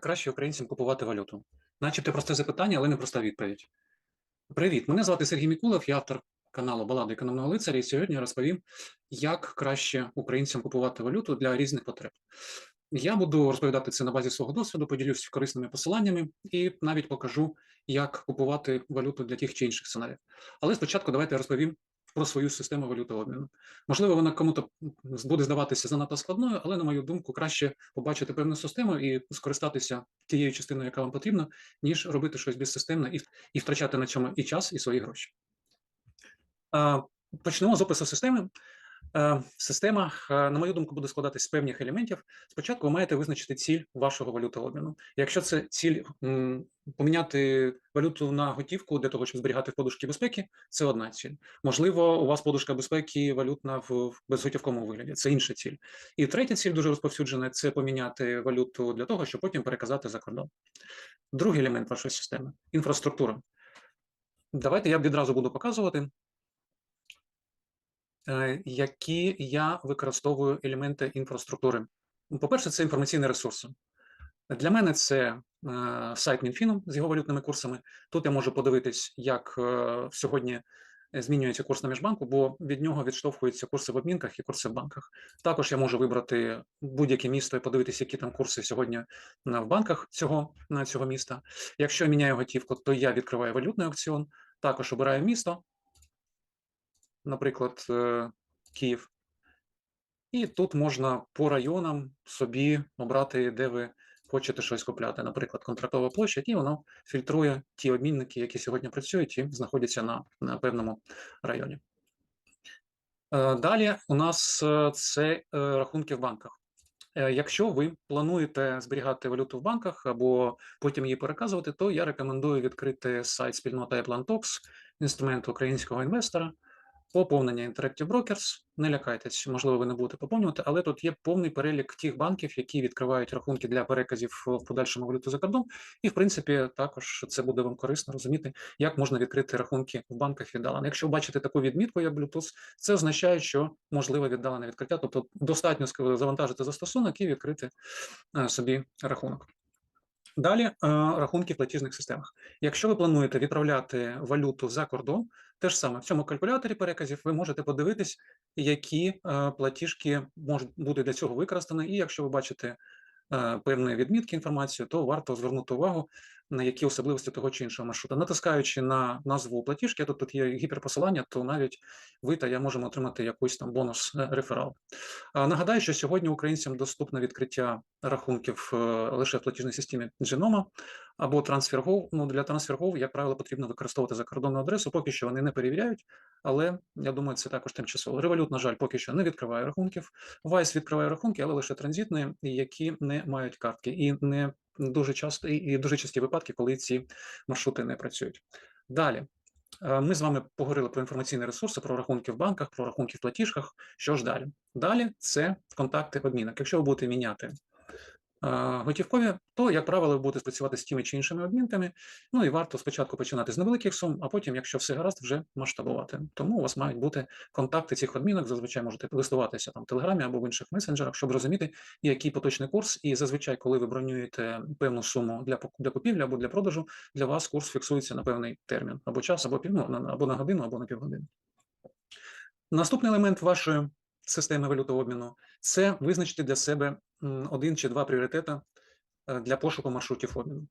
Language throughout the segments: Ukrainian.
краще українцям купувати валюту? Начебто просте запитання, але не проста відповідь. Привіт, мене звати Сергій Мікулов, я автор каналу Балади економного лицаря, і сьогодні розповім, як краще українцям купувати валюту для різних потреб. Я буду розповідати це на базі свого досвіду, поділюсь корисними посиланнями і навіть покажу, як купувати валюту для тих чи інших сценаріїв. Але спочатку давайте розповім про свою систему валютообміну. Можливо, вона кому-то буде здаватися занадто складною, але, на мою думку, краще побачити певну систему і скористатися тією частиною, яка вам потрібна, ніж робити щось безсистемне і, і втрачати на цьому і час, і свої гроші. Почнемо з опису системи. Е, Система, е, на мою думку, буде складатися з певних елементів. Спочатку ви маєте визначити ціль вашого валютообміну. Якщо це ціль поміняти валюту на готівку для того, щоб зберігати в подушки безпеки, це одна ціль. Можливо, у вас подушка безпеки валютна в безготівковому вигляді. Це інша ціль. І третя ціль дуже розповсюджена це поміняти валюту для того, щоб потім переказати за кордон. Другий елемент вашої системи інфраструктура. Давайте я відразу буду показувати. Е, які я використовую елементи інфраструктури. По-перше, це інформаційні ресурси. Для мене це е, сайт Мінфіну з його валютними курсами. Тут я можу подивитись, як е, сьогодні змінюється курс на міжбанку, бо від нього відштовхуються курси в обмінках і курси в банках. Також я можу вибрати будь-яке місто і подивитися, які там курси сьогодні в банках цього, цього міста. Якщо я міняю готівку, то я відкриваю валютний аукціон, також обираю місто, наприклад, е, Київ. І тут можна по районам собі обрати, де ви хочете щось купляти. Наприклад, контрактова площа, і воно фільтрує ті обмінники, які сьогодні працюють і знаходяться на, на певному районі. Е, Далі у нас е, це рахунки в банках. Якщо ви плануєте зберігати валюту в банках або потім її переказувати, то я рекомендую відкрити сайт спільнота Plantox, інструмент українського інвестора. Поповнення Interactive Brokers. Не лякайтесь, можливо, ви не будете поповнювати, але тут є повний перелік тих банків, які відкривають рахунки для переказів в подальшому валюту за кордон. І, в принципі, також це буде вам корисно розуміти, як можна відкрити рахунки в банках віддалено. Якщо бачите таку відмітку, як Bluetooth, це означає, що можливе віддалене відкриття, тобто достатньо завантажити застосунок і відкрити е, собі рахунок. Далі е, рахунки в платіжних системах. Якщо ви плануєте відправляти валюту за кордон, те ж саме в цьому калькуляторі переказів ви можете подивитись, які е, платіжки можуть бути для цього використані. І якщо ви бачите е, певні відмітки інформації, то варто звернути увагу на які особливості того чи іншого маршрута. Натискаючи на назву платіжки, тут, тут є гіперпосилання, то навіть ви та я можемо отримати якийсь там бонус е, реферал. Нагадаю, що сьогодні українцям доступне відкриття рахунків е, лише в платіжній системі Genoma або TransferGo. Ну для TransferGo, як правило, потрібно використовувати закордонну адресу. Поки що вони не перевіряють, але я думаю, це також тимчасово. Револют, на жаль, поки що не відкриває рахунків. Vice відкриває рахунки, але лише транзитні, які не мають картки і не дуже часто і дуже часті випадки, коли ці маршрути не працюють. Далі. е, Ми з вами поговорили про інформаційні ресурси, про рахунки в банках, про рахунки в платіжках. Що ж далі? Далі це контакти обмінок. Якщо ви будете міняти готівкові, то, як правило, ви будете спрацювати з тими чи іншими обмінками. Ну і варто спочатку починати з невеликих сум, а потім, якщо все гаразд, вже масштабувати. Тому у вас мають бути контакти цих обмінок. Зазвичай можете листуватися там в Телеграмі або в інших месенджерах, щоб розуміти, який поточний курс. І зазвичай, коли ви бронюєте певну суму для для купівлі або для продажу, для вас курс фіксується на певний термін або час, або пів, ну, або на годину, або на півгодини. Наступний елемент вашої системи валютообміну це визначити для себе один чи два пріоритети е, для пошуку маршрутів обміну.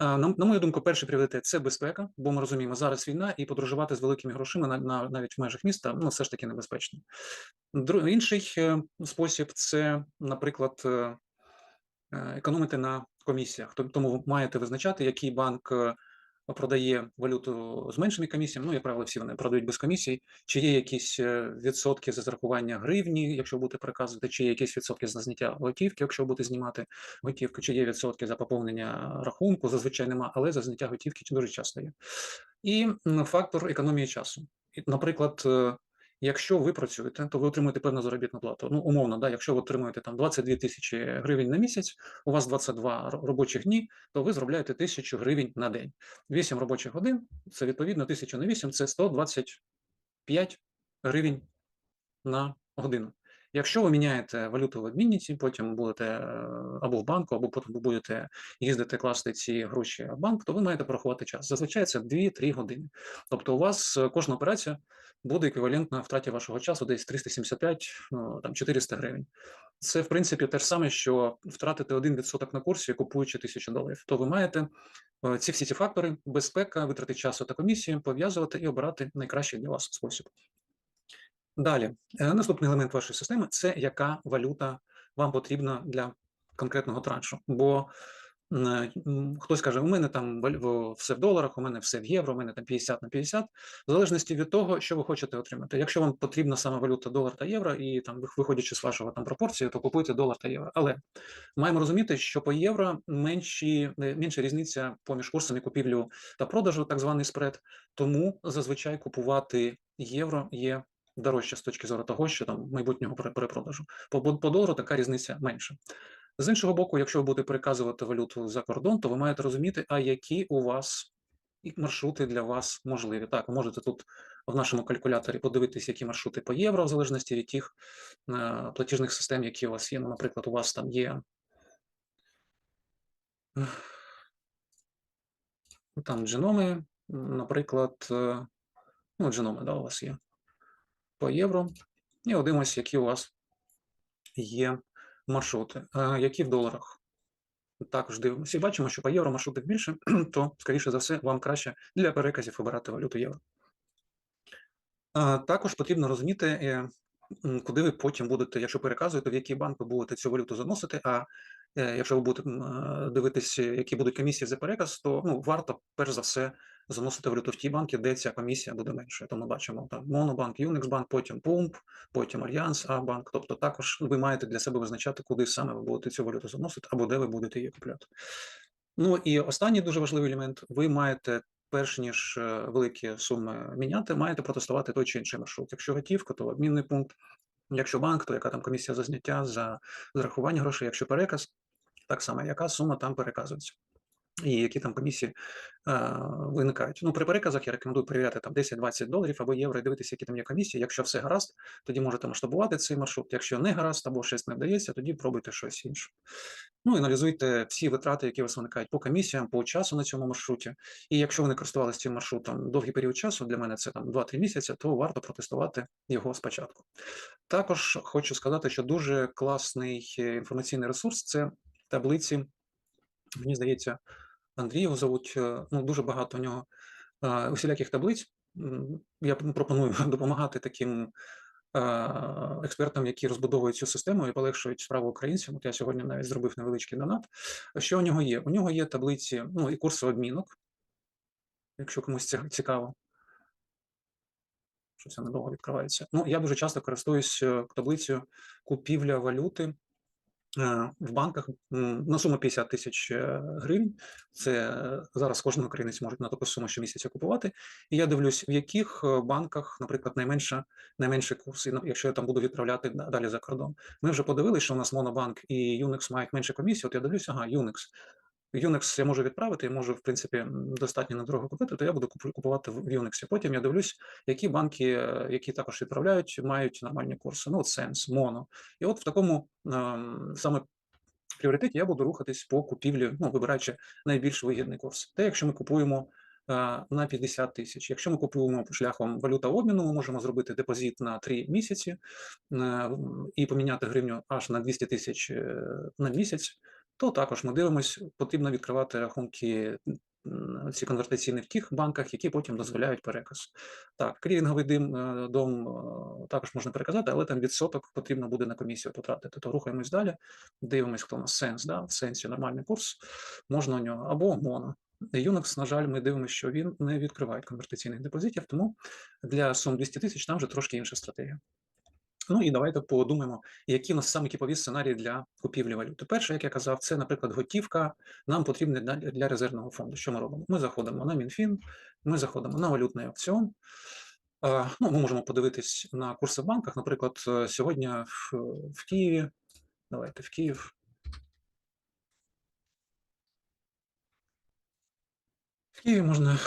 Е, На, на мою думку, перший пріоритет це безпека, бо ми розуміємо, зараз війна, і подорожувати з великими грошима на, на навіть в межах міста ну все ж таки небезпечно. Дру, інший е, спосіб це, наприклад, економити на комісіях. Тому маєте визначати, який банк продає валюту з меншими комісіями. Ну, як правило, всі вони продають без комісій. Чи є якісь е, відсотки за зарахування гривні, якщо будете переказувати, чи є якісь відсотки за зняття готівки, якщо будете знімати готівку, чи є відсотки за поповнення рахунку, зазвичай нема, але за зняття готівки дуже часто є. І фактор економії часу. Наприклад, е, якщо ви працюєте, то ви отримуєте певну заробітну плату. Ну, умовно, да, якщо ви отримуєте там 22 тисячі гривень на місяць, у вас 22 ро- робочих дні, то ви зробляєте тисячу гривень на день. 8 робочих годин, це відповідно 1000 на 8, це 125 гривень на годину. Якщо ви міняєте валюту в обмінниці, потім будете е, або в банку, або потім ви будете їздити класти ці гроші в банк, то ви маєте порахувати час. Зазвичай це 2-3 години. Тобто, у вас е, кожна операція буде еквівалентна втраті вашого часу, десь 375 ну, там 400 гривень. Це в принципі те ж саме, що втратити 1% на курсі, купуючи тисячу доларів. То ви маєте е, ці всі ці фактори: безпека, витрати часу та комісії, пов'язувати і обирати найкращий для вас спосіб. Далі, е, наступний елемент вашої системи це яка валюта вам потрібна для конкретного траншу. Бо е, хтось каже, у мене там все в доларах, у мене все в євро, у мене там 50 на 50, в залежності від того, що ви хочете отримати. Якщо вам потрібна саме валюта долар та євро, і там виходячи з вашого там пропорції, то купуйте долар та євро. Але маємо розуміти, що по євро менші, е, менша різниця поміж курсами купівлю та продажу, так званий спред, тому зазвичай купувати євро є дорожче з точки зору того, що там майбутнього перепродажу. По, по долару така різниця менша. З іншого боку, якщо ви будете переказувати валюту за кордон, то ви маєте розуміти, а які у вас маршрути для вас можливі. Так, ви можете тут в нашому калькуляторі подивитися, які маршрути по євро, в залежності від тих е, платіжних систем, які у вас є. Ну, наприклад, у вас там є. Там дженоми, наприклад, е, ну, дженоми, да, у вас є по євро. І дивимося, які у вас є маршрути, які в доларах. Також дивимося і бачимо, що по євро маршрутів більше, то, скоріше за все, вам краще для переказів обирати валюту євро. Також потрібно розуміти, е, куди ви потім будете, якщо переказуєте, в який банк ви будете цю валюту заносити. А якщо ви будете дивитися, які будуть комісії за переказ, то ну, варто перш за все заносити валюту в ті банки, де ця комісія буде меншою. То ми бачимо там Монобанк, Юниксбанк, потім Пумп, потім Альянс, Абанк. Тобто також ви маєте для себе визначати, куди саме ви будете цю валюту заносити, або де ви будете її купляти. Ну і останній дуже важливий елемент: ви маєте. Перш ніж е, великі суми міняти, маєте протестувати той чи інший маршрут. Якщо готівка, то обмінний пункт. Якщо банк, то яка там комісія за зняття за зарахування грошей, якщо переказ, так само яка сума там переказується і які там комісії а, виникають. Ну, при переказах я рекомендую перевіряти там 10-20 доларів або євро і дивитися, які там є комісії. Якщо все гаразд, тоді можете масштабувати цей маршрут. Якщо не гаразд або щось не вдається, тоді пробуйте щось інше. Ну і аналізуйте всі витрати, які у вас виникають по комісіям, по часу на цьому маршруті. І якщо ви не користувалися цим маршрутом довгий період часу, для мене це там 2-3 місяці, то варто протестувати його спочатку. Також хочу сказати, що дуже класний е, інформаційний ресурс це таблиці, мені здається. Андрій його зовуть, е, ну дуже багато у нього е, усіляких таблиць. Я пропоную допомагати таким е, експертам, які розбудовують цю систему і полегшують справу українцям. От я сьогодні навіть зробив невеличкий донат. Що у нього є? У нього є таблиці, ну і курси обмінок, якщо комусь це цікаво. Щось недовго відкривається. Ну, я дуже часто користуюсь таблицею купівля валюти в банках на суму 50 тисяч е, гривень. Це е, зараз кожен українець може на таку суму щомісяця купувати. І я дивлюсь, в яких банках, наприклад, найменша найменший курс, якщо я там буду відправляти далі за кордон. Ми вже подивилися, що у нас Монобанк і Юникс мають менше комісії. От я дивлюсь, ага, Юникс. Unix я можу відправити, я можу, в принципі, достатньо недорого купити, то я буду купувати в Unix. Потім я дивлюсь, які банки, які також відправляють, мають нормальні курси. Ну, Sense, Mono. І от в такому саме пріоритеті я буду рухатись по купівлі, ну, вибираючи найбільш вигідний курс. Те, якщо ми купуємо на 50 тисяч. Якщо ми купуємо шляхом валюта обміну, ми можемо зробити депозит на 3 місяці і поміняти гривню аж на 200 тисяч е, на місяць то також ми дивимося, потрібно відкривати рахунки ці конвертаційні в тих банках, які потім дозволяють переказ. Так, клірінговий дим е, дом е, також можна переказати, але там відсоток потрібно буде на комісію потратити. То рухаємось далі, дивимось, хто у нас сенс, да? в сенсі нормальний курс, можна у нього або моно. Unix, на жаль, ми дивимося, що він не відкриває конвертаційних депозитів, тому для сум 200 тисяч там вже трошки інша стратегія. Ну і давайте подумаємо, які у нас саме типові сценарії для купівлі валюти. Перше, як я казав, це, наприклад, готівка. Нам потрібна для, резервного фонду. Що ми робимо? Ми заходимо на МінФін, ми заходимо на валютний аукціон. Ну, Ми можемо подивитись на курси в банках. Наприклад, е, сьогодні в, в Києві. Давайте в Київ. В Києві можна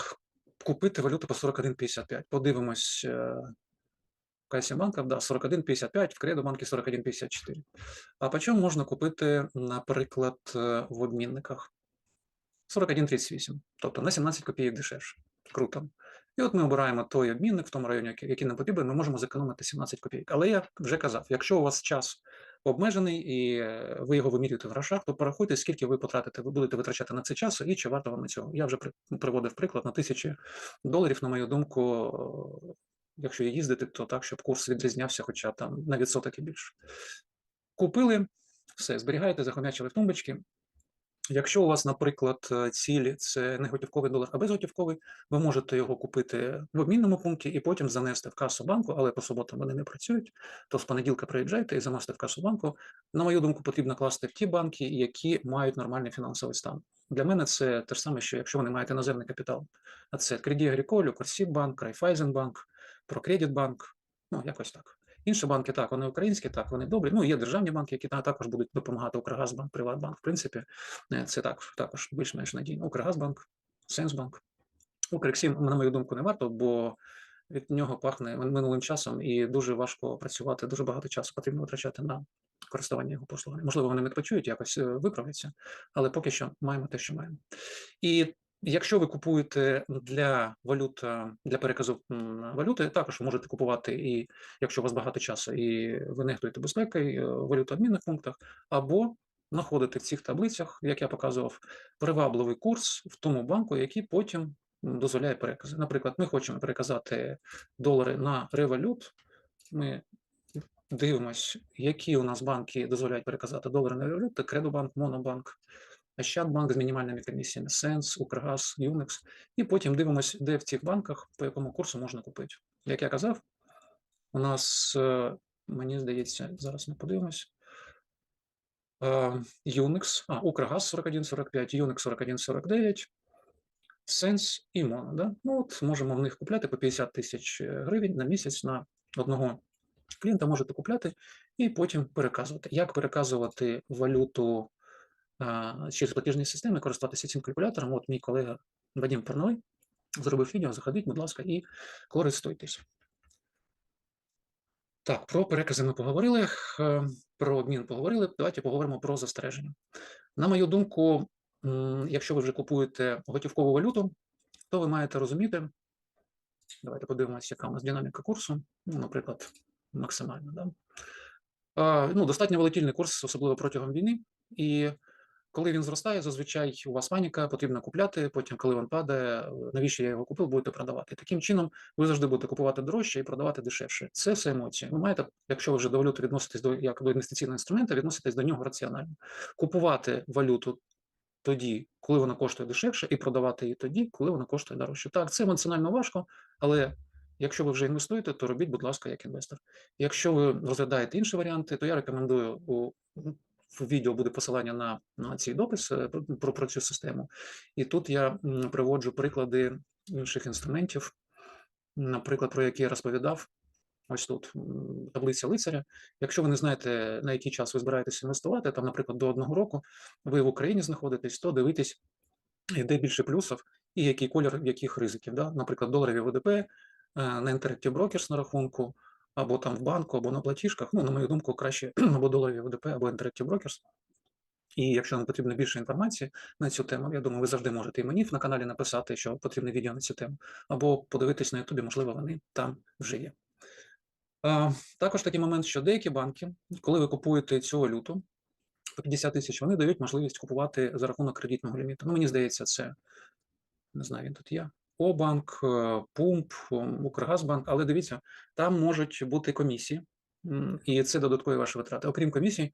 купити валюту по 41,55. Подивимось. Касі банка, да, 41,55, в Кредобанкі 41,54. А по чому можна купити, наприклад, е, в обмінниках? 41,38, тобто на 17 копійок дешевше. Круто. І от ми обираємо той обмінник в тому районі, який, нам потрібен, ми можемо зекономити 17 копійок. Але я вже казав, якщо у вас час обмежений і е, ви його вимірюєте в грошах, то порахуйте, скільки ви потратите, ви будете витрачати на це часу і чи варто вам цього. Я вже приводив приклад на тисячі доларів, на мою думку, якщо їздити, то так, щоб курс відрізнявся хоча там на відсоток і більше. Купили, все, зберігаєте, захомячили в тумбочки. Якщо у вас, наприклад, е, ціль це не готівковий долар, а безготівковий, ви можете його купити в обмінному пункті і потім занести в касу банку, але по суботам вони не працюють. То з понеділка приїжджайте і заносите в касу банку. На мою думку, потрібно класти в ті банки, які мають нормальний фінансовий стан. Для мене це те ж саме, що якщо ви не маєте іноземний капітал, а це Credit Agricole, Корсібанк, Райфайзенбанк, Прокредитбанк, ну якось так. Інші банки так, вони українські, так, вони добрі. Ну, є державні банки, які також будуть допомагати Укргазбанк, Приватбанк. В принципі, е, це так, також більш-менш надійно. Укргазбанк, Сенсбанк. Укрексім, на мою думку, не варто, бо від нього пахне минулим часом і дуже важко працювати, дуже багато часу потрібно витрачати на користування його послугами. Можливо, вони не почують, якось е, виправляться, але поки що маємо те, що маємо. І якщо ви купуєте для валют, е, для переказу валюти, також ви можете купувати і якщо у вас багато часу, і ви нехтуєте безпекою, е, валюту в обмінних пунктах, або знаходити в цих таблицях, як я показував, привабливий курс в тому банку, який потім дозволяє перекази. Наприклад, ми хочемо переказати долари на ревалют. Ми дивимось, які у нас банки дозволяють переказати долари на ревалют. Це Кредобанк, Монобанк, Ощадбанк з мінімальними комісіями, Сенс, Укргаз, Юникс. І потім дивимось, де в цих банках, по якому курсу можна купити. Як я казав, у нас, е, мені здається, зараз ми подивимось. Е, Unix, а, Укргаз 4145, Unix 4149, Sense і Mono. Да? Ну, от можемо в них купляти по 50 тисяч гривень на місяць на одного клієнта можете купляти і потім переказувати. Як переказувати валюту через платіжні системи, користуватися цим калькулятором? От мій колега Вадим Парновий зробив відео, заходіть, будь ласка, і користуйтесь. Так, про перекази ми поговорили, е, про обмін поговорили. Давайте поговоримо про застереження. На мою думку, якщо ви вже купуєте готівкову валюту, то ви маєте розуміти. Давайте подивимося, яка у нас динаміка курсу. Ну, наприклад, максимальна. Да? Ну, достатньо волатильний курс, особливо протягом війни. І коли він зростає, зазвичай у вас паніка, потрібно купляти. Потім, коли він падає, е, навіщо я його купив, будете продавати. Таким чином, ви завжди будете купувати дорожче і продавати дешевше. Це все емоції. Ви маєте, якщо ви вже до валюти відноситесь до як до інвестиційного інструменту, відноситесь до нього раціонально. Купувати валюту тоді, коли вона коштує дешевше, і продавати її тоді, коли вона коштує дорожче. Так, це емоціонально важко, але якщо ви вже інвестуєте, то робіть, будь ласка, як інвестор. Якщо ви розглядаєте інші варіанти, то я рекомендую у в відео буде посилання на, на цей допис е, про, про, цю систему. І тут я приводжу приклади інших інструментів, наприклад, про які я розповідав. Ось тут таблиця лицаря. Якщо ви не знаєте, на який час ви збираєтесь інвестувати, там, наприклад, до одного року ви в Україні знаходитесь, то дивитесь, де більше плюсів і який колір яких ризиків. Да? Наприклад, доларові ВДП е, на Interactive Brokers на рахунку, або там в банку, або на платіжках. Ну, на мою думку, краще або доларові ВДП, або Interactive Brokers. І якщо вам потрібно більше інформації на цю тему, я думаю, ви завжди можете і мені на каналі написати, що потрібне відео на цю тему, або подивитись на Ютубі, можливо, вони там вже є. А, також такий момент, що деякі банки, коли ви купуєте цю валюту по 50 тисяч, вони дають можливість купувати за рахунок кредитного ліміту. Ну, мені здається, це не знаю, він тут є. Обанк, е, Пумп, Укргазбанк, але дивіться, там можуть бути комісії, і це додаткові ваші витрати. Окрім комісій,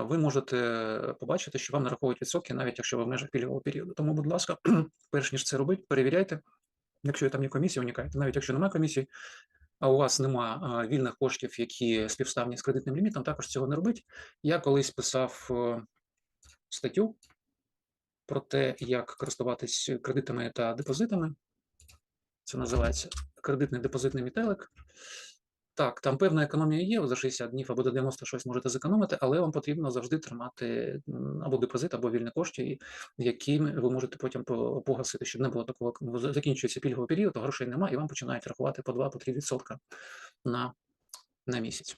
ви можете побачити, що вам нараховують відсотки, навіть якщо ви в межах пільгового періоду. Тому, будь ласка, перш ніж це робити, перевіряйте. Якщо там є комісія, уникайте. Навіть якщо немає комісії, а у вас нема вільних коштів, які співставні з кредитним лімітом, також цього не робить. Я колись писав е, статтю про те, як користуватись кредитами та депозитами. Це називається кредитний депозитний мітелик. Так, там певна економія є, за 60 днів або до 90 щось можете зекономити, але вам потрібно завжди тримати або депозит, або вільні кошти, які ви можете потім погасити, щоб не було такого, закінчується пільговий період, грошей немає, і вам починають рахувати по 2-3 відсотка на на місяць.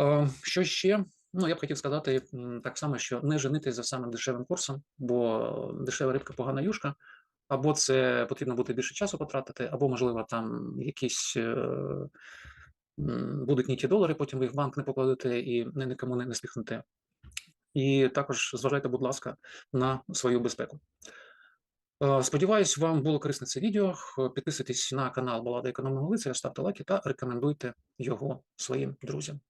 Е, Що ще? Ну, я б хотів сказати так само, що не женитись за самим дешевим курсом, бо дешева рибка погана юшка, або це потрібно буде більше часу потратити, або, можливо, там якісь е, будуть не ті долари, потім ви їх в банк не покладете і ні- нікому не, не сміхнете. І також зважайте, будь ласка, на свою безпеку. Е, Сподіваюсь, вам було корисне це відео. Підписуйтесь на канал Балада економного лицаря, ставте лайки та рекомендуйте його своїм друзям.